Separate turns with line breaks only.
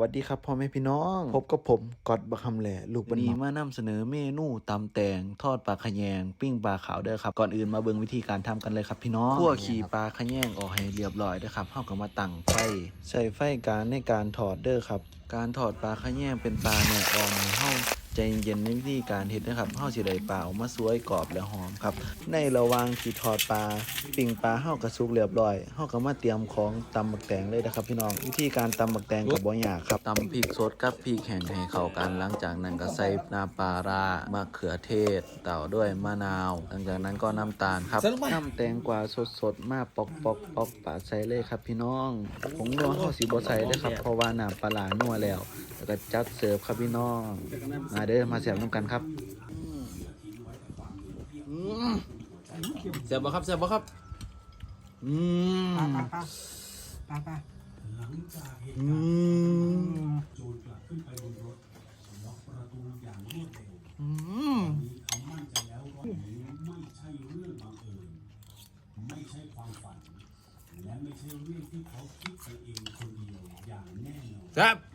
วัสดีครับพ่อแม่พี่น้อง พบกับผมกอดบักคำแหล่ลูกบันนี้มานำเสนอเมนูตำแตงทอดปลาขะแยง ปิ้งปลาขาวเด้อครับ ก่อนอื่นมาเบิ่งวิธีการทำกันเลยครับพี่น้องคั่วขี่ปลาขะแยงออกให้เรียบร้อยเด้อครับเฮาก็มาตั้งไฟ ใช้ไฟกลางในการถอดเด้อครับ การถอดปลาขะแยงเป็นปลาเนื้ออ่อนให้เฮา ใจเย็นๆในวิธีการเฮ็ดนะครับเฮาสิได้ปลาออกมาสวยกรอบและหอมครับ ในระหว่างที่ทอดปลาปิ้งปลาเฮาก็สุกเรียบร้อยเฮาก็มาเตรียมของตำบักแตงเลยนะครับ พี่น้องวิธีการตำบักแตงก็บ่ยากครับตำพริกสดกับพริกแห้งให้เข้ากัน หลังจากนั้นก็ใส่น้ำปลาร้ามะเขือเทศต่อด้วยมะนาว หลังจากนั้นก็น้ำตาลครับน้ำแตงกวาสดๆมาปอกปอกปอกปาดใส่เลยครับพี่น้องผงนัวเฮาสิบ่ใส่เด้อครับเพราะว่าน้ำปลาร้านัวแล้ว แล้วก็จัดเสิร์ฟครับพี่น้อง มาเด้อมาเสียบน้ำกันครับ
เสียบบ่ครับเสียบบ่ครับ
อืม
ปลาปลาปลาปลาปลา
อืม
อืม
ครับ